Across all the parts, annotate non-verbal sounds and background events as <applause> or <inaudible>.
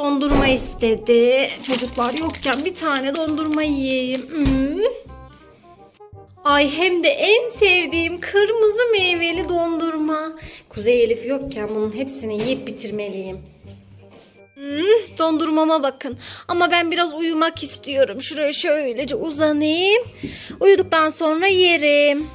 Dondurma istedi. Çocuklar yokken bir tane dondurma yiyeyim. Hmm. Ay hem de en sevdiğim kırmızı meyveli dondurma. Kuzey Elif yokken bunun hepsini yiyip bitirmeliyim. Hmm, dondurmama bakın. Ama ben biraz uyumak istiyorum. Şuraya şöylece uzanayım. Uyuduktan sonra yerim.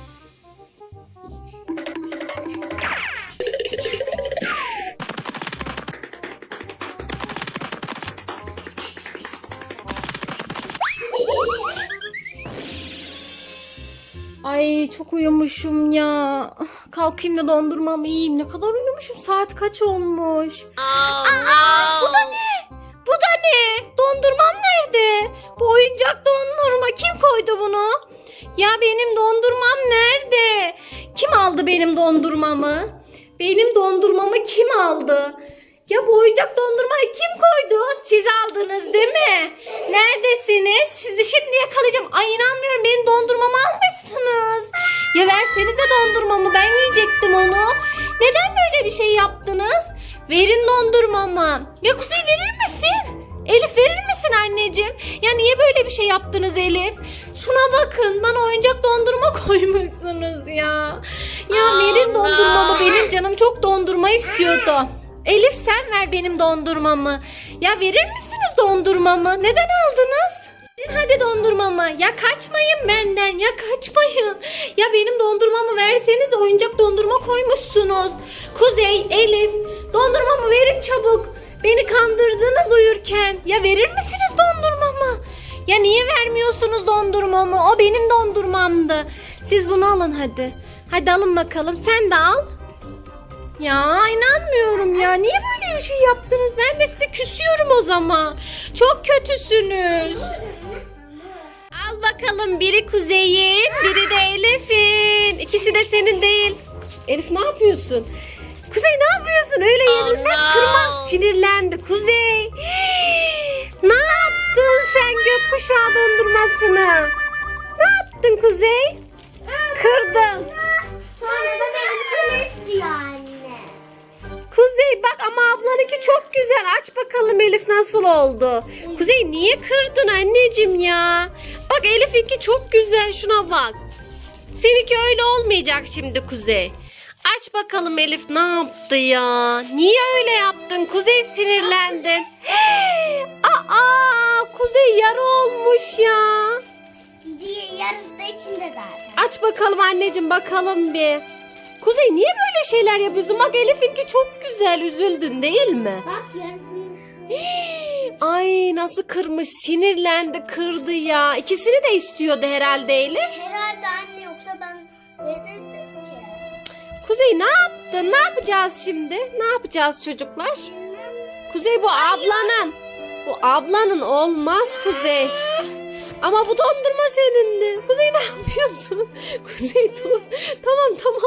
Ay çok uyumuşum ya. Kalkayım da dondurmamı yiyeyim. Ne kadar uyumuşum. Saat kaç olmuş? Aa, bu da ne? Bu da ne? Dondurmam nerede? Bu oyuncak dondurma. Kim koydu bunu? Ya benim dondurmam nerede? Kim aldı benim dondurmamı? Benim dondurmamı kim aldı? Ya bu oyuncak dondurmayı kim koydu? Siz aldınız değil mi? Neredesiniz? Sizi şimdi yakalayacağım. Ay inanmıyorum dondurmamı ben yiyecektim onu. Neden böyle bir şey yaptınız? Verin dondurmamı. Ya Kuzey verir misin? Elif verir misin anneciğim? Ya niye böyle bir şey yaptınız Elif? Şuna bakın bana oyuncak dondurma <laughs> koymuşsunuz ya. Ya verin dondurmamı benim canım çok dondurma istiyordu. Elif sen ver benim dondurmamı. Ya verir misiniz dondurmamı? Neden aldınız? Hadi dondurmamı. Ya kaçmayın benden. Ya kaçmayın. Ya benim dondurmamı verseniz oyuncak dondurma koymuşsunuz. Kuzey, Elif dondurmamı verin çabuk. Beni kandırdınız uyurken. Ya verir misiniz dondurmamı? Ya niye vermiyorsunuz dondurmamı? O benim dondurmamdı. Siz bunu alın hadi. Hadi alın bakalım. Sen de al. Ya inanmıyorum ya. Niye böyle bir şey yaptınız? Ben de size küsüyorum o zaman. Çok kötüsünüz. Al bakalım biri Kuzey'in, biri de Elif'in. İkisi de senin değil. Elif ne yapıyorsun? Kuzey ne yapıyorsun? Öyle yenilmez kırmaz. Sinirlendi. Kuzey. <gasps> Ne yaptın sen gökkuşağı dondurmasını? Ne yaptın Kuzey? Kırdın. Sonra da benimkini istiyor. Kuzey bak ama ablanınki çok güzel. Aç bakalım Elif nasıl oldu. Kuzey niye kırdın anneciğim ya? Bak Elif'inki çok güzel şuna bak. Seninki öyle olmayacak şimdi Kuzey. Aç bakalım Elif ne yaptı ya? Niye öyle yaptın? Kuzey sinirlendin. <gasps> Aa, Kuzey yarı olmuş ya. Bir yarısı da içinde zaten. Aç bakalım anneciğim bakalım bir. Kuzey niye böyle şeyler yapıyorsun? Bak Elif'inki çok güzel üzüldün değil mi? Bak yarısını şu. <gasps> Ay nasıl kırmış sinirlendi kırdı ya. İkisini de istiyordu herhalde Elif. Herhalde anne yoksa ben verirdim ki. Kuzey ne yaptın? Ne yapacağız şimdi? Ne yapacağız çocuklar? Kuzey bu ablanın. Bu ablanın olmaz Kuzey. Ama bu dondurma senindi. Kuzey ne yapıyorsun? <laughs> Kuzey dur. Tamam tamam.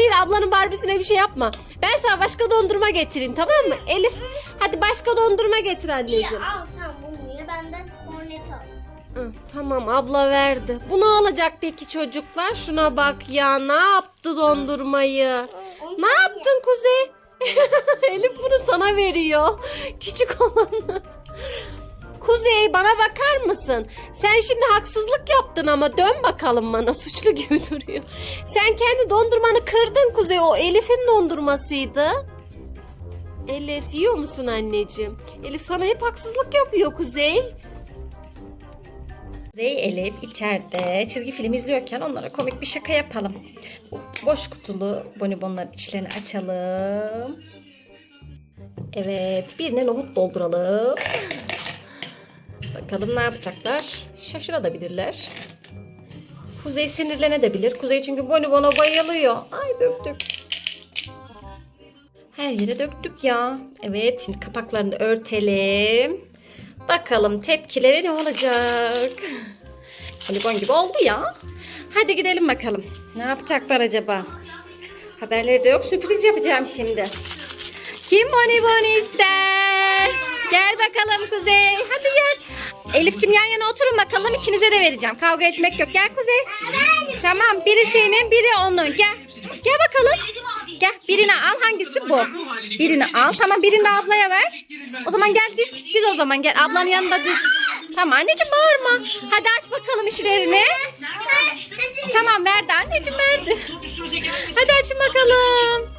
Hayır ablanın Barbie'sine bir şey yapma. Ben sana başka dondurma getireyim tamam mı? Elif hadi başka dondurma getir İyi anneciğim. al sen bunu ye benden kornet al. Hı, Tamam abla verdi. Bu ne olacak peki çocuklar? Şuna bak ya ne yaptı dondurmayı? Ne yaptın Kuzey? <laughs> Elif bunu sana veriyor. Küçük olanı. Kuzey bana bakar mısın? Sen şimdi haksızlık yaptın ama dön bakalım bana <laughs> suçlu gibi duruyor. Sen kendi dondurmanı kırdın Kuzey. O Elif'in dondurmasıydı. Elif yiyor musun anneciğim? Elif sana hep haksızlık yapıyor Kuzey. Kuzey Elif içeride çizgi film izliyorken onlara komik bir şaka yapalım. Boş kutulu bonibonların içlerini açalım. Evet birine nohut dolduralım. Bakalım ne yapacaklar. Şaşırabilirler. Kuzey sinirlenebilir. Kuzey çünkü bonibona bayılıyor. Ay döktük. Her yere döktük ya. Evet şimdi kapaklarını örtelim. Bakalım tepkileri ne olacak? Polygon gibi oldu ya. Hadi gidelim bakalım. Ne yapacaklar acaba? Haberleri de yok. Sürpriz yapacağım şimdi. Kim bonibon ister? Gel bakalım Kuzey. Hadi gel. Elif'cim yan yana oturun bakalım. İkinize de vereceğim. Kavga etmek yok. Gel Kuzey. Tamam. Biri senin, biri onun. Gel. Gel bakalım. Gel birini al hangisi bu? Birini al. Tamam birini de ablaya ver. O zaman gel diz. Diz o zaman gel. Ablanın yanında diz. Tamam anneciğim bağırma. Hadi aç bakalım işlerini. Tamam verdi anneciğim verdi. Hadi açın bakalım.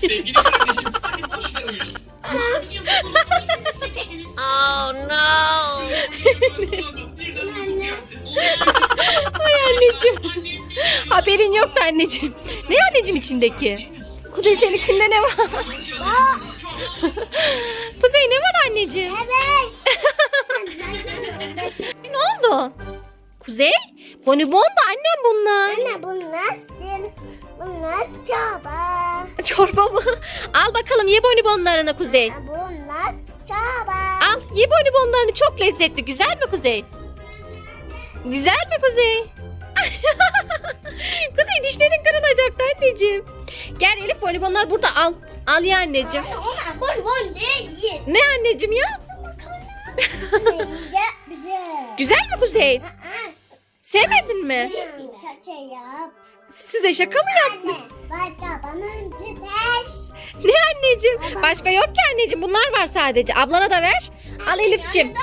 Sevgili kardeşim anneciğim. Ne anneciğim içindeki? Kuzey senin içinde ne var? <laughs> Kuzey ne var anneciğim? <laughs> ne oldu? Kuzey? Bonibon da annem bunlar. Anne bu nasıl? Bu nasıl çaba? Çorba mı? Al bakalım ye bonibonlarını Kuzey. Bu nasıl çaba? Al ye bonibonlarını çok lezzetli. Güzel mi Kuzey? Güzel mi Kuzey? <laughs> <laughs> Kuzey dişlerin kırılacaktı anneciğim. Gel Elif bonibonlar burada al. Al ya anneciğim. Ona bonbon değil. Ne anneciğim ya? Bir <laughs> şey. Güzel mi Kuzey? Sevmedin mi? Yap. Size şaka mı yaptın? Ne anneciğim? Başka yok ki anneciğim. Bunlar var sadece. Ablana da ver. Al Elif'ciğim.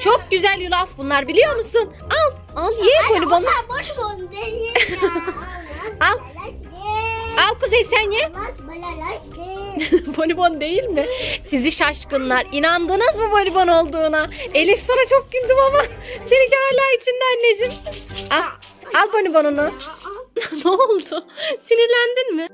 Çok güzel yulaf bunlar biliyor musun? Al. Al ye bonibonu. Onlar bonbon değil ya. Al. Al Kuzey sen ye. <laughs> Bonibon değil mi? Sizi şaşkınlar. İnandınız mı bonibon olduğuna? Elif sana çok güldüm ama <laughs> seninki hala içinde anneciğim. Al, al bonibonunu. <laughs> ne oldu? Sinirlendin mi?